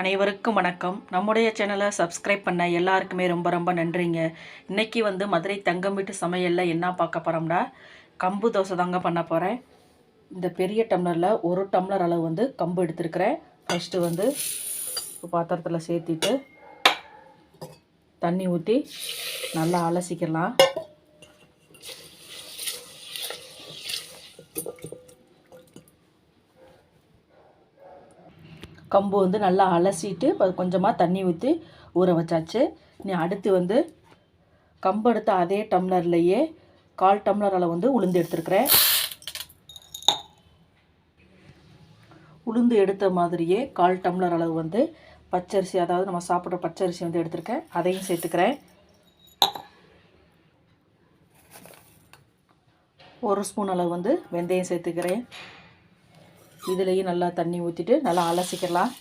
அனைவருக்கும் வணக்கம். நம்முடைய சேனலை சப்ஸ்கிரைப் பண்ண எல்லாருக்குமே ரொம்ப ரொம்ப நன்றிங்க. இன்றைக்கி வந்து மதுரை தங்கம் வீட்டு சமையலில் என்ன பார்க்க போகிறோம்னா கம்பு தோசை தாங்க பண்ண போகிறேன் இந்த பெரிய டம்ளரில் ஒரு டம்ளர் அளவு வந்து கம்பு எடுத்துருக்கிறேன். ஃபஸ்ட்டு வந்து பாத்திரத்தில் சேர்த்திட்டு தண்ணி ஊற்றி நல்லா அலசிக்கலாம். கம்பு வந்து நல்லா அலசிட்டு கொஞ்சமாக தண்ணி ஊற்றி ஊற வச்சாச்சு. நீ அடுத்து வந்து கம்பு எடுத்த அதே டம்ளர்லையே கால் டம்ளர் அளவு வந்து உளுந்து எடுத்துருக்குறேன். உளுந்து எடுத்த மாதிரியே கால் டம்ளர் அளவு வந்து பச்சரிசி அதாவது நம்ம சாப்பிட்ற பச்சரிசி வந்து எடுத்திருக்கேன். அதையும் சேர்த்துக்கிறேன். ஒரு ஸ்பூன் அளவு வந்து வெந்தயம் சேர்த்துக்கிறேன். இதுலேயும் நல்லா தண்ணி ஊற்றிட்டு நல்லா அலசிக்கலாம்.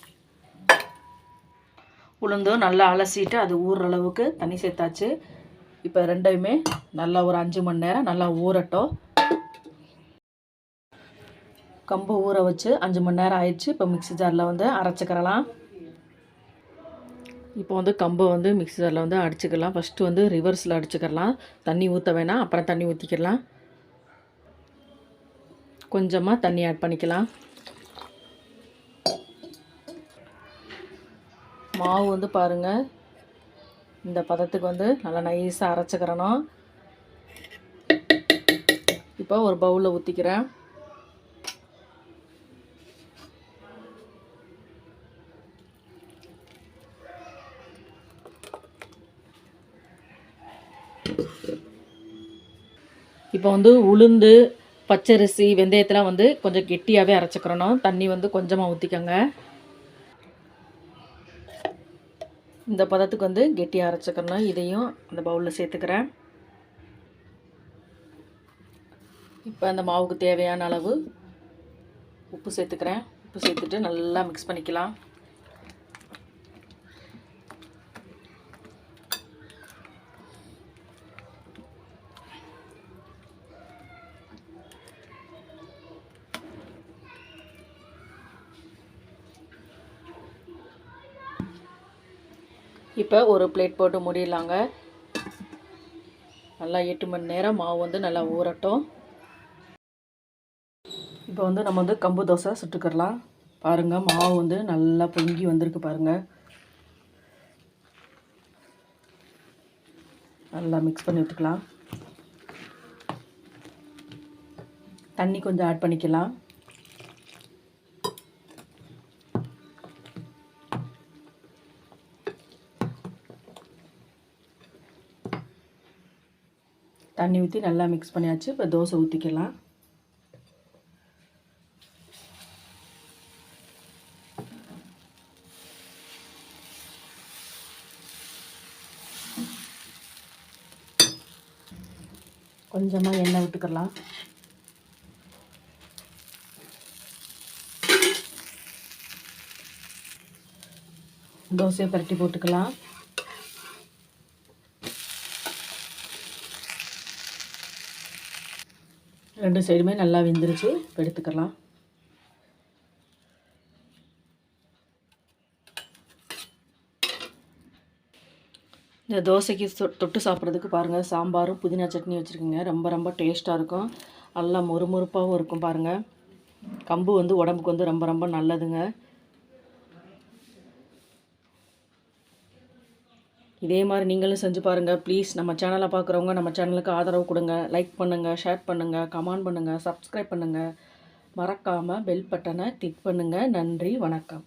உளுந்தும் நல்லா அலசிட்டு அது ஊறுற அளவுக்கு தண்ணி சேர்த்தாச்சு. இப்போ ரெண்டையுமே நல்லா ஒரு அஞ்சு மணி நேரம் நல்லா ஊறட்டும். கம்பு ஊற வச்சு அஞ்சு மணி நேரம் ஆயிடுச்சு. இப்போ மிக்ஸி ஜாரில் வந்து அரைச்சிக்கிறலாம். இப்போ வந்து கம்பை வந்து மிக்ஸி ஜாரில் வந்து அடிச்சுக்கலாம். ஃபஸ்ட்டு வந்து ரிவர்ஸில் அடிச்சுக்கலாம் தண்ணி ஊற்ற வேணாம். அப்புறம் தண்ணி ஊற்றிக்கலாம் கொஞ்சமாக தண்ணி ஆட் பண்ணிக்கலாம். மாவு வந்து பாருங்கள் இந்த பதத்துக்கு வந்து நல்லா நைஸாக அரைச்சிக்கிறணும் இப்போ ஒரு பவுலில் ஊற்றிக்கிறேன் இப்போ வந்து உளுந்து பச்சரிசி வெந்தயத்தெலாம் வந்து கொஞ்சம் கெட்டியாகவே அரைச்சிக்கிறணும் தண்ணி வந்து கொஞ்சமாக ஊற்றிக்கோங்க இந்த பதத்துக்கு வந்து கெட்டியாக அரைச்சிக்கணும். இதையும் அந்த பவுலில் சேர்த்துக்கிறேன். இப்போ அந்த மாவுக்கு தேவையான அளவு உப்பு சேர்த்துக்கிறேன். உப்பு சேர்த்துட்டு நல்லா மிக்ஸ் பண்ணிக்கலாம். இப்போ ஒரு பிளேட் போட்டு முடியலாங்க நல்லா எட்டு மணி நேரம் மாவு வந்து நல்லா ஊறட்டும். இப்போ வந்து நம்ம வந்து கம்பு தோசை சுட்டுக்கிறலாம் பாருங்கள் மாவு வந்து நல்லா பொங்கி வந்திருக்கு பாருங்கள் நல்லா மிக்ஸ் பண்ணி விட்டுக்கலாம் தண்ணி கொஞ்சம் ஆட் பண்ணிக்கலாம். தண்ணி ஊற்றி நல்லா மிக்ஸ் பண்ணியாச்சு. இப்போ தோசை ஊற்றிக்கலாம் கொஞ்சமாக எண்ணெய் விட்டுக்கலாம் தோசையை பரட்டி போட்டுக்கலாம். ரெண்டு சைடுமே நல்லா வெந்துருச்சு. இப்போ எடுத்துக்கலாம். இந்த தோசைக்கு தொட்டு சாப்பிட்றதுக்கு பாருங்கள் சாம்பாரும் புதினா சட்னி வச்சுருக்கேங்க. ரொம்ப ரொம்ப டேஸ்ட்டாக இருக்கும். நல்லா மொறுமொறுப்பாகவும் இருக்கும் பாருங்கள் கம்பு வந்து உடம்புக்கு வந்து ரொம்ப ரொம்ப நல்லதுங்க. இதே மாதிரி நீங்களும் செஞ்சு பாருங்கள் ப்ளீஸ் நம்ம சேனலை பார்க்குறவங்க நம்ம சேனலுக்கு ஆதரவு கொடுங்க. லைக் பண்ணுங்கள் ஷேர் பண்ணுங்கள் கமெண்ட் பண்ணுங்கள் சப்ஸ்கிரைப் பண்ணுங்கள் மறக்காமல் பெல் பட்டனை கிளிக் பண்ணுங்கள் நன்றி வணக்கம்.